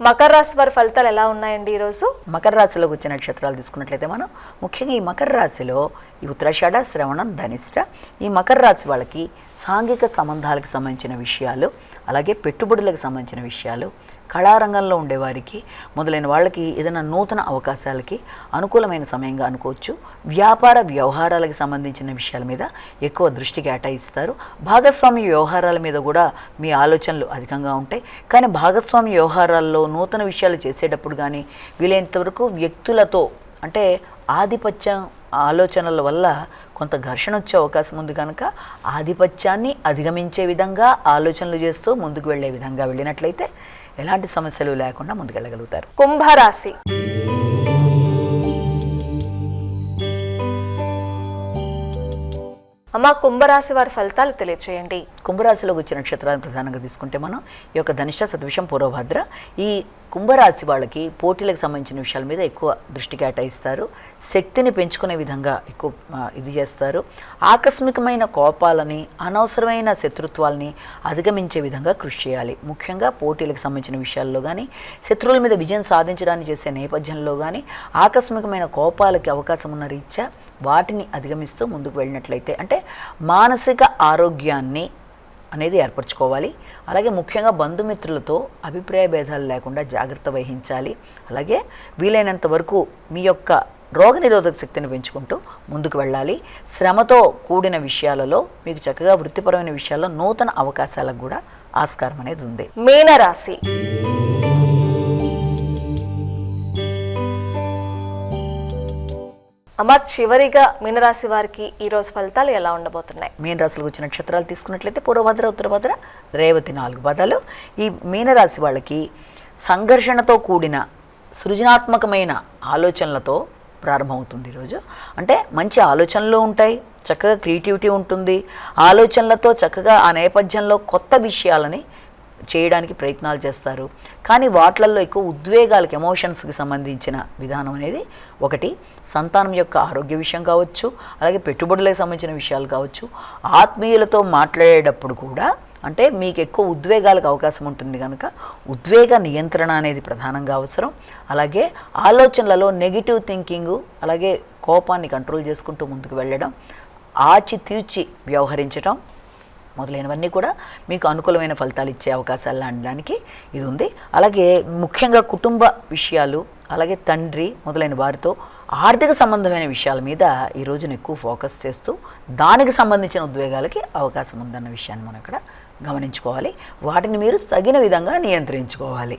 మకర రాశి వారి ఫలితాలు ఎలా ఉన్నాయండి ఈరోజు? మకర రాశిలోకి వచ్చే నక్షత్రాలు తీసుకున్నట్లయితే మనం ముఖ్యంగా ఈ మకర రాశిలో ఈ ఉత్తరాషాఢ శ్రవణం ధనిష్ట ఈ మకర రాశి వాళ్ళకి సాంఘిక సంబంధాలకు సంబంధించిన విషయాలు అలాగే పెట్టుబడులకు సంబంధించిన విషయాలు కళారంగంలో ఉండేవారికి మొదలైన వాళ్ళకి ఏదైనా నూతన అవకాశాలకి అనుకూలమైన సమయంగా అనుకోవచ్చు. వ్యాపార వ్యవహారాలకు సంబంధించిన విషయాల మీద ఎక్కువ దృష్టి కేటాయిస్తారు. భాగస్వామి వ్యవహారాల మీద కూడా మీ ఆలోచనలు అధికంగా ఉంటాయి. కానీ భాగస్వామి వ్యవహారాల్లో నూతన విషయాలు చేసేటప్పుడు కానీ వీలైనంత వరకు వ్యక్తులతో అంటే ఆధిపత్యం ఆలోచనల వల్ల కొంత ఘర్షణ వచ్చే అవకాశం ఉంది కనుక ఆధిపత్యాన్ని అధిగమించే విధంగా ఆలోచనలు చేస్తూ ముందుకు వెళ్ళే విధంగా వెళ్ళినట్లయితే ఎలాంటి సమస్యలు లేకుండా ముందుకెళ్ళగలుగుతారు. కుంభరాశి. అమ్మ కుంభరాశి వారి ఫలితాలు తెలియచేయండి. కుంభరాశిలోకి వచ్చే నక్షత్రాలను ప్రధానంగా తీసుకుంటే మనం ఈ యొక్క ధనిష్ట సతవిషం పూర్వభద్ర ఈ కుంభరాశి వాళ్ళకి పోటీలకు సంబంధించిన విషయాల మీద ఎక్కువ దృష్టి కేటాయిస్తారు. శక్తిని పెంచుకునే విధంగా ఎక్కువ ఇది చేస్తారు. ఆకస్మికమైన కోపాలని అనవసరమైన శత్రుత్వాలని అధిగమించే విధంగా కృషి చేయాలి. ముఖ్యంగా పోటీలకు సంబంధించిన విషయాల్లో కానీ శత్రువుల మీద విజయం సాధించడానికి చేసే నేపథ్యంలో కానీ ఆకస్మికమైన కోపాలకి అవకాశం ఉన్న రీత్యా వాటిని అధిగమిస్తూ ముందుకు వెళ్ళినట్లయితే అంటే మానసిక ఆరోగ్యాన్ని అనేది ఏర్పరచుకోవాలి. అలాగే ముఖ్యంగా బంధుమిత్రులతో అభిప్రాయ భేదాలు లేకుండా జాగ్రత్త వహించాలి. అలాగే వీలైనంత వరకు మీ యొక్క రోగనిరోధక శక్తిని పెంచుకుంటూ ముందుకు వెళ్ళాలి. శ్రమతో కూడిన విషయాలలో మీకు చక్కగా వృత్తిపరమైన విషయాల్లో నూతన అవకాశాలకు కూడా ఆస్కారం అనేది ఉంది. మీనరాశి. అమ్మ చివరిగా మీనరాశి వారికి ఈ రోజు ఫలితాలు ఎలా ఉండబోతున్నాయి? మీన వచ్చిన నక్షత్రాలు తీసుకున్నట్లయితే పూర్వభద్ర ఉత్తరభద్ర రేవతి నాలుగు పదాలు ఈ మీనరాశి వాళ్ళకి సంఘర్షణతో కూడిన సృజనాత్మకమైన ఆలోచనలతో ప్రారంభమవుతుంది ఈరోజు అంటే మంచి ఆలోచనలు ఉంటాయి చక్కగా క్రియేటివిటీ ఉంటుంది. ఆలోచనలతో చక్కగా ఆ నేపథ్యంలో కొత్త విషయాలని చేయడానికి ప్రయత్నాలు చేస్తారు. కానీ వాటిలలో ఎక్కువ ఉద్వేగాలకు ఎమోషన్స్కి సంబంధించిన విధానం అనేది ఒకటి. సంతానం యొక్క ఆరోగ్య విషయం కావచ్చు అలాగే పెట్టుబడులకు సంబంధించిన విషయాలు కావచ్చు. ఆత్మీయులతో మాట్లాడేటప్పుడు కూడా అంటే మీకు ఎక్కువ ఉద్వేగాలకు అవకాశం ఉంటుంది కనుక ఉద్వేగ నియంత్రణ అనేది ప్రధానంగా అవసరం. అలాగే ఆలోచనలలో నెగిటివ్ థింకింగ్ అలాగే కోపాన్ని కంట్రోల్ చేసుకుంటూ ముందుకు వెళ్ళడం ఆచితూచి వ్యవహరించడం మొదలైనవన్నీ కూడా మీకు అనుకూలమైన ఫలితాలు ఇచ్చే అవకాశాలు అనడానికి ఇది ఉంది. అలాగే ముఖ్యంగా కుటుంబ విషయాలు అలాగే తండ్రి మొదలైన వారితో ఆర్థిక సంబంధమైన విషయాల మీద ఈ రోజున ఎక్కువ ఫోకస్ చేస్తూ దానికి సంబంధించిన ఉద్వేగాలకి అవకాశం ఉందన్న విషయాన్ని మనం ఇక్కడ గమనించుకోవాలి. వాటిని మీరు తగిన విధంగా నియంత్రించుకోవాలి.